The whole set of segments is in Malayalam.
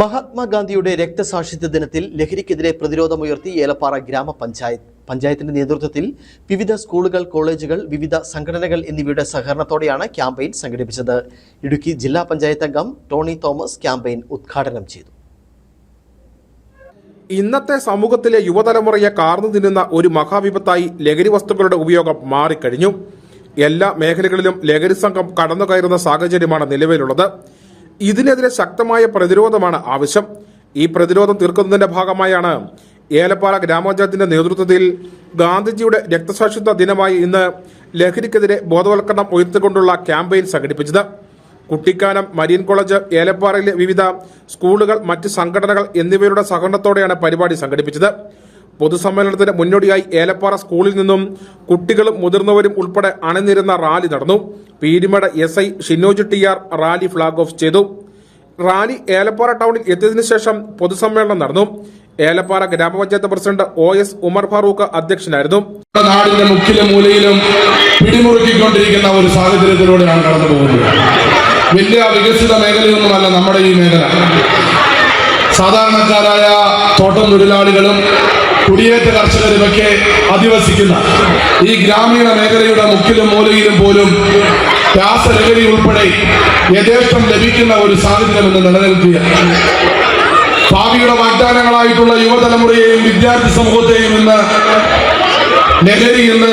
മഹാത്മാഗാന്ധിയുടെ രക്തസാക്ഷിത്വ ദിനത്തിൽ ലഹരിക്കെതിരെ പ്രതിരോധമുയർത്തി ഏലപ്പാറ ഗ്രാമപഞ്ചായത്ത് പഞ്ചായത്തിന്റെ നേതൃത്വത്തിൽ വിവിധ സ്കൂളുകൾ കോളേജുകൾ വിവിധ സംഘടനകൾ എന്നിവയുടെ സഹകരണത്തോടെയാണ് ക്യാമ്പയിൻ സംഘടിപ്പിച്ചത്. ഇടുക്കി ജില്ലാ പഞ്ചായത്ത് അംഗം ടോണി തോമസ് ക്യാമ്പയിൻ ഉദ്ഘാടനം ചെയ്തു. ഇന്നത്തെ സമൂഹത്തിലെ യുവതലമുറയെ കാർന്നു തിന്നുന്ന ഒരു മഹാവിപത്തായി ലഹരി വസ്തുക്കളുടെ ഉപയോഗം മാറിക്കഴിഞ്ഞു. എല്ലാ മേഖലകളിലും ലഹരി സംഘം കടന്നു കയറുന്ന സാഹചര്യമാണ് നിലവിലുള്ളത്. ഇതിനെതിരെ ശക്തമായ പ്രതിരോധമാണ് ആവശ്യം. ഈ പ്രതിരോധം തീർക്കുന്നതിന്റെ ഭാഗമായാണ് ഏലപ്പാറ ഗ്രാമപഞ്ചായത്തിന്റെ നേതൃത്വത്തിൽ ഗാന്ധിജിയുടെ രക്തസാക്ഷിത്വ ദിനമായി ഇന്ന് ലഹരിക്കെതിരെ ബോധവൽക്കരണം ഉയർത്തിക്കൊണ്ടുള്ള ക്യാമ്പയിൻ സംഘടിപ്പിച്ചത്. കുട്ടിക്കാനം മരീൻ കോളേജ് ഏലപ്പാറയിലെ വിവിധ സ്കൂളുകൾ മറ്റ് സംഘടനകൾ എന്നിവയുടെ സഹകരണത്തോടെയാണ് പരിപാടി സംഘടിപ്പിച്ചത്. പൊതുസമ്മേളനത്തിന് മുന്നോടിയായി ഏലപ്പാറ സ്കൂളിൽ നിന്നും കുട്ടികളും മുതിർന്നവരും ഉൾപ്പെടെ അണിനിരുന്ന റാലി നടന്നു. Peermade S I Shinoj T R rally flag off ചെയ്തു. റാലി ഏലപ്പാറ ടൗണിൽ എത്തിയതിനു ശേഷം പൊതുസമ്മേളനം നടന്നു. ഏലപ്പാറ ഗ്രാമപഞ്ചായത്ത് president O S Umar Farooq അധ്യക്ഷനായിരുന്നു. നാടിന്റെ മുക്കിലും മൂലയിലും പിടിമുറുക്കിക്കൊണ്ടിരിക്കുന്ന ഒരു സാഹചര്യത്തിലൂടെയാണ് കടന്നു പോകുന്നത് വലിയ വികസിത മേഖലയൊന്നുമല്ല നമ്മുടെ ഈ മേഖല. സാധാരണക്കാരായ തോട്ടം തൊഴിലാളികളും കുടിയേറ്റ കർഷകരുമൊക്കെ അധിവസിക്കുന്ന ഈ ഗ്രാമീണ മേഖലയുടെ മുക്കിലും മൂലയിലും പോലും രാസലഹരി ഉൾപ്പെടെ യഥേഷ്ടം ലഭിക്കുന്ന ഒരു സാഹചര്യം ഇന്ന് നിലനിൽക്കുകയാണ്. ഭാവിയുടെ വാഗ്ദാനങ്ങളായിട്ടുള്ള യുവതലമുറയെയും വിദ്യാർത്ഥി സമൂഹത്തെയും ഇന്ന് ലഹരി ഇന്ന്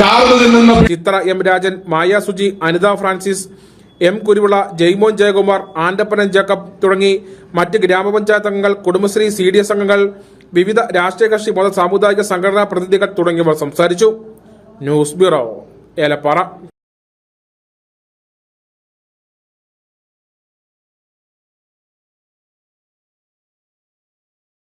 കാർന്നു നിന്ന് Chithra M Rajan Maya Suji Anitha Francis M Kuruvila Jaimon Jayakumar ആൻഡപ്പനൻ Jacob തുടങ്ങി മറ്റ് ഗ്രാമപഞ്ചായത്ത് അംഗങ്ങൾ കുടുംബശ്രീ സി ഡി എസ് അംഗങ്ങൾ വിവിധ രാഷ്ട്രീയ കക്ഷി മത സാമുദായിക സംഘടനാ പ്രതിനിധികൾ തുടങ്ങിയവർ സംസാരിച്ചു. News bureau Elappara.